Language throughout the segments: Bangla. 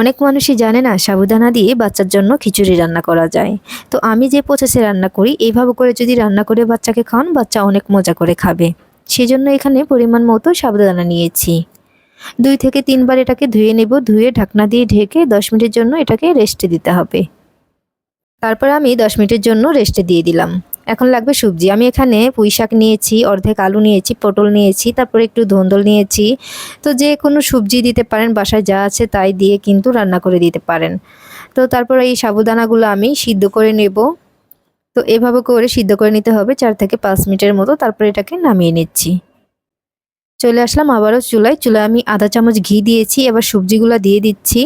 অনেক মানুষই জানে না সাবুদানা দিয়ে বাচ্চার জন্য খিচুড়ি রান্না করা যায়। তো আমি যে প্রসেসে রান্না করি, এইভাবে করে যদি রান্না করে বাচ্চাকে খাওয়ান, বাচ্চা অনেক মজা করে খাবে। সেজন্য এখানে পরিমাণ মতো সাবুদানা নিয়েছি। দুই থেকে তিনবার এটাকে ধুয়ে নেব, ধুয়ে ঢাকনা দিয়ে ঢেকে দশ মিনিটের জন্য এটাকে রেস্টে দিতে হবে। তারপর আমি দশ মিনিটের জন্য রেস্টে দিয়ে দিলাম। এখন লাগবে সবজি। আমি এখানে পুঁই শাক নিয়েছি, অর্ধেক আলু নিয়েছি, পটল নিয়েছি, তারপরে একটু ধন্দল নিয়েছি। তো যে কোনো সবজি দিতে পারেন, বাসায় যা আছে তাই দিয়ে কিন্তু রান্না করে দিতে পারেন। তো তারপর এই সাবুদানাগুলো আমি সিদ্ধ করে নেব। তো এভাবে করে সিদ্ধ করে নিতে হবে, চার থেকে পাঁচ মিনিটের মতো। তারপর এটাকে নামিয়ে নিচ্ছি। চলে আসলাম আবারও চুলায়। চুলায় আমি আধা চামচ ঘি দিয়েছি, এবার সবজিগুলো দিয়ে দিচ্ছি।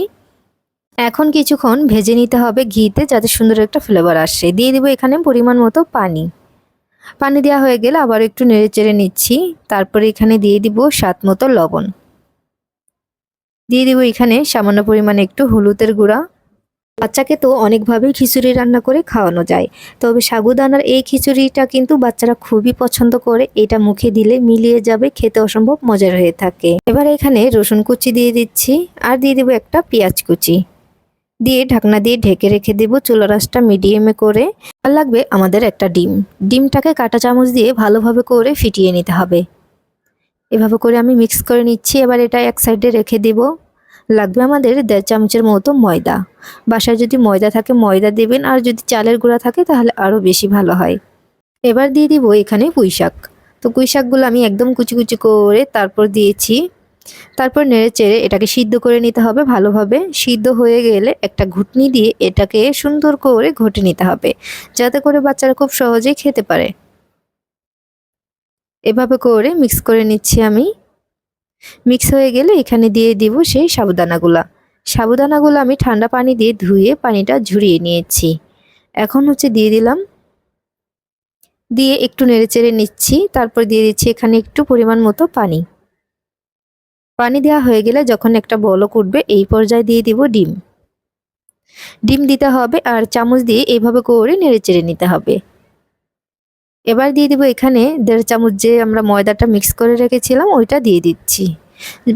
এখন কিছুক্ষণ ভেজে নিতে হবে ঘিতে যাতে সুন্দর একটা ফ্লেভার আসে। দিয়ে দিব এখানে পরিমাণ মতো পানি। পানি দেওয়া হয়ে গেলে আবার একটু নেড়ে চেড়ে নিচ্ছি। তারপরে এখানে দিয়ে দিব স্বাদ মতো লবণ। দিয়ে দিব এখানে সামান্য পরিমাণে একটু হলুদের গুঁড়া। বাচ্চাকে তো অনেকভাবেই খিচুড়ি রান্না করে খাওয়ানো যায়। তবে সাগুদানার এই খিচুড়িটা কিন্তু বাচ্চারা খুবই পছন্দ করে। এটা মুখে দিলে মিলিয়ে যাবে, খেতে অসম্ভব মজার হয়ে থাকে। এবার এখানে রসুন কুচি দিয়ে দিচ্ছি। আর দিয়ে দিব একটা পেঁয়াজ কুচি। দিয়ে, ঢাকনা দিয়ে ঢেকে রেখে দেব চুলা রাসটা মিডিয়ামে করে। আর লাগবে আমাদের একটা ডিম। ডিমটাকে কাঁটা চামচ দিয়ে ভালোভাবে করে ফিটিয়ে নিতে হবে। এভাবে করে আমি মিক্স করে নিচ্ছি। এবার এটা এক সাইডে রেখে দেব। লাগবে আমাদের দেড় চামচের মতো ময়দা। বাসায় যদি ময়দা থাকে, ময়দা দেবেন। আর যদি চালের গুঁড়া থাকে, তাহলে আরও বেশি ভালো হয়। এবার দিয়ে দিব এখানে পুঁই শাক তো পুঁই শাকগুলো আমি একদম কুচি কুচি করে তারপর দিয়েছি। তারপর নেড়ে চেড়ে এটাকে সিদ্ধ করে নিতে হবে ভালোভাবে। সিদ্ধ হয়ে গেলে একটা ঘুটনি দিয়ে এটাকে সুন্দর করে ঘটে নিতে হবে, যাতে করে বাচ্চারা খুব সহজেই খেতে পারে। এভাবে করে মিক্স করে নিচ্ছি আমি। মিক্স হয়ে গেলে এখানে দিয়ে দিব সেই সাবুদানাগুলা। সাবুদানাগুলো আমি ঠান্ডা পানি দিয়ে ধুয়ে পানিটা ঝরিয়ে নিয়েছি। এখন হচ্ছে দিয়ে দিলাম। দিয়ে একটু নেড়ে চেড়ে নিচ্ছি, তারপর দিয়ে দিচ্ছি এখানে একটু পরিমাণ মতো পানি। পানি দেওয়া হয়ে গেলে যখন একটা বলক উঠবে, এই পর্যায়ে দিয়ে দিব ডিম। ডিম দিতে হবে আর চামচ দিয়ে এইভাবে করে নেড়ে চেড়ে নিতে হবে। এবার দিয়ে দিব এখানে দেড় চামচ যে আমরা ময়দাটা মিক্স করে রেখেছিলাম, ওইটা দিয়ে দিচ্ছি।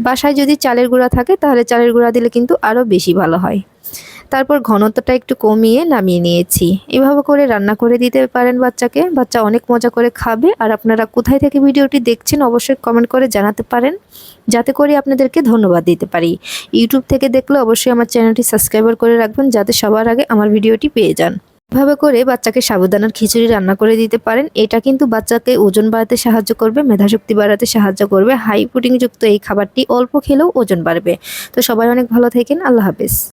বাসায় যদি চালের গুঁড়া থাকে, তাহলে চালের গুঁড়া দিলে কিন্তু আরও বেশি ভালো হয়। তারপর ঘনত্বটা একটু কমিয়ে নামিয়ে নিয়েছি। এভাবে করে রান্না করে দিতে পারেন বাচ্চাকে। বাচ্চা অনেক মজা করে খাবে। আর আপনারা কোথায় থেকে ভিডিওটি দেখছেন অবশ্যই কমেন্ট করে জানাতে পারেন। যাতে করে আপনাদেরকে ধন্যবাদ দিতে পারি। ইউটিউব থেকে দেখলে অবশ্যই আমার চ্যানেলটি সাবস্ক্রাইবার করে রাখবেন যাতে সবার আগে আমার ভিডিওটি পেয়ে যান। এভাবে করে বাচ্চাকে সাবুদানার খিচুড়ি রান্না করে দিতে পারেন। এটা কিন্তু বাচ্চাকে ওজন বাড়াতে সাহায্য করবে, মেধাশক্তি বাড়াতে সাহায্য করবে হাই প্রোটিনযুক্ত এই খাবারটি অল্প খেলেও ওজন বাড়বে। তো সবাই অনেক ভালো থাকেন। আল্লাহ হাফেজ।